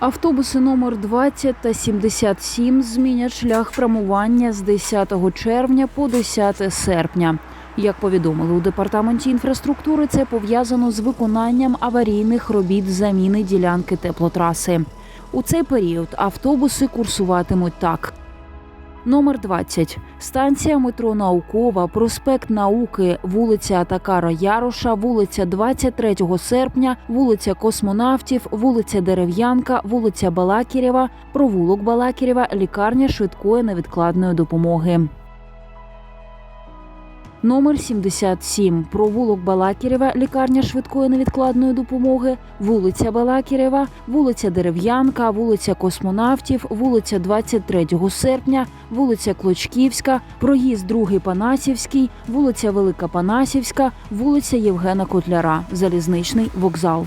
Автобуси номер 20 та 77 змінять шлях прямування з 10 червня по 10 серпня. Як повідомили у департаменті інфраструктури, це пов'язано з виконанням аварійних робіт заміни ділянки теплотраси. У цей період автобуси курсуватимуть так. Номер 20. Станція метро Наукова, проспект Науки, вулиця Атакара Яроша, вулиця 23 серпня, вулиця Космонавтів, вулиця Дерев'янка, вулиця Балакірєва, провулок Балакірєва, лікарня швидкої невідкладної допомоги. Номер 77. Провулок Балакірєва, лікарня швидкої невідкладної допомоги, вулиця Балакірєва, вулиця Дерев'янка, вулиця Космонавтів, вулиця 23 серпня, вулиця Клочківська, проїзд 2 Панасівський, вулиця Велика Панасівська, вулиця Євгена Котляра, залізничний вокзал.